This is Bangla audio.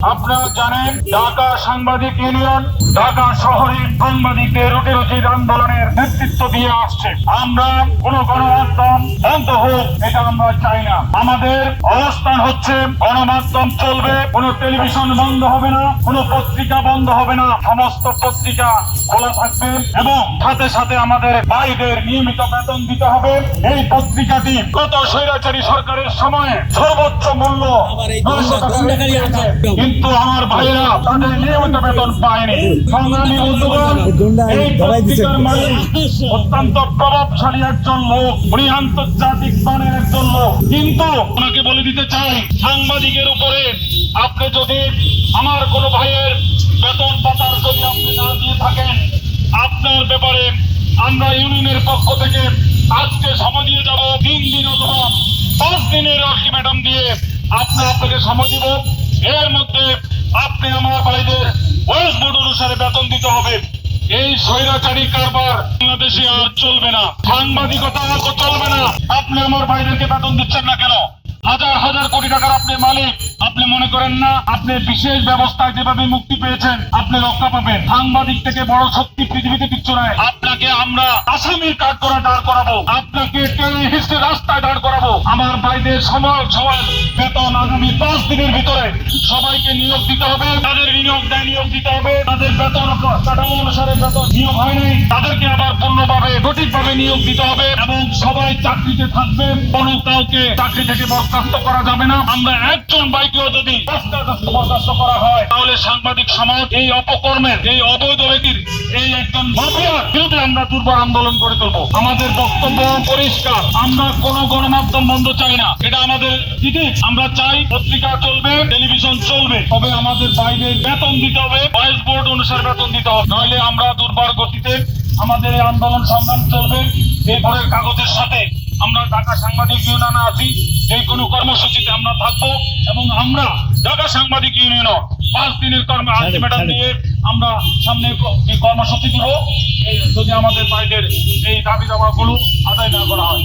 আপনারা জানেন ঢাকা সাংবাদিক ইউনিয়ন ঢাকা শহরে সাংবাদিকদের রুটি রুটির আন্দোলনের নেতৃত্ব দিয়ে আসছে। আমরা কোন গণমাধ্যম বন্ধ হোক এটা আমরা চাই না। আমাদের অবস্থান হচ্ছে গণমাধ্যম চলবে কোন টেলিভিশন বন্ধ হবে না কোন পত্রিকা বন্ধ হবে না সমস্ত পত্রিকা খোলা থাকবে এবং সাথে সাথে আমাদের ভাইদের নিয়মিত বেতন দিতে হবে। এই পত্রিকাটি গত স্বৈরাচারী সরকারের সময়ে সর্বোচ্চ মূল্য কিন্তু আমার ভাইরা তাদের নিয়মিত বেতন পায়নি। সংগ্রামী বন্ধুগণ এই। পত্রিকার মালিক অত্যন্ত প্রভাবশালী একজন লোক উনি আন্তর্জাতিক মানের একজন লোক। কিন্তু ওনাকে বলে দিতে চাই সাংবাদিকের উপরে আপনি যদি আমার কোন ভাইয়ের বেতন পাতার যদি আপনি না দিয়ে থাকেন আপনার ব্যাপারে আমরা ইউনিয়নের পক্ষ থেকে আজকে সময় দিয়ে যাব তিন দিন অথবা পাঁচ দিনের আলটিমেটাম দিয়ে। আপনি আপনাকে সময় দিব। এর মধ্যে আপনি আমার ভাইদের ওয়েস্ট বোর্ড অনুসারে বেতন দিতে হবে। এই স্বৈরাচারী কারবার বাংলাদেশে আর চলবে না। সাংবাদিকতা আর চলবে না। আপনি আমার ভাইদেরকে বেতন দিচ্ছেন না কেন? হাজার হাজার কোটি টাকার আপনি মালিক। আপনি মনে করেন না, আপনি বিশেষ ব্যবস্থায় যেভাবে মুক্তি পেয়েছেন, আপনি রক্ষা পাবেন। সাংবাদিক থেকে বড় শক্তি পৃথিবীতে কিচ্ছু নাই। আপনাকে আমরা আসামির কাঠ করা দাঁড় করাবো। আপনাকে টেলিহিস্টে রাস্তায় দাঁড় করাবো। আমার ভাইদের সময় সবার বেতন আগামী পাঁচ দিনের ভিতরে সবাইকে নিয়োগ দিতে হবে। তাদের নিয়োগ দেয় নিয়োগ দিতে হবে। তাদের বেতন কাঠামো অনুসারে বেতন নিয়োগ হয়নি তাদেরকে আবার পূর্ণভাবে সঠিকভাবে নিয়োগ দিতে হবে এবং সবাই চাকরিতে থাকবে কোনো কাউকে চাকরি থেকে বরখাস্ত করা যাবে না। আমরা একজন বাইকেও যদি বরখাস্ত করা হয়। তাহলে সাংবাদিক সমাজ এই অপকর্মের, এই অবৈধ ব্যক্তির, এই একজন মাফিয়ার বিরুদ্ধে আমরা দুর্বার আন্দোলন করে তুলবো। আমাদের বক্তব্য পরিষ্কার। আমরা কোন গণমাধ্যম বন্ধ চাই না। এটা আমাদের দিদি আমরা চাই পত্রিকা চলবে, টেলিভিশন চলবে। তবে আমাদের বাইরে বেতন দিতে হবে ভয়েস বোর্ড অনুসারে বেতন দিতে হবে। নইলে আমরা দুর্বার গতিতে আমাদের এই আন্দোলন সংগ্রাম চলবে। এরপরের কাগজের সাথে আমরা ঢাকা সাংবাদিক ইউনিয়নে আছি। যে কোনো কর্মসূচিতে আমরা থাকব এবং আমরা ঢাকা সাংবাদিক ইউনিয়ন পাঁচ দিনের কর্মে আলটিমেটাম দিয়ে আমরা সামনে কর্মসূচি দিব যদি আমাদের বাইরের এই দাবি দাবাগুলো আদায় না করা হয়।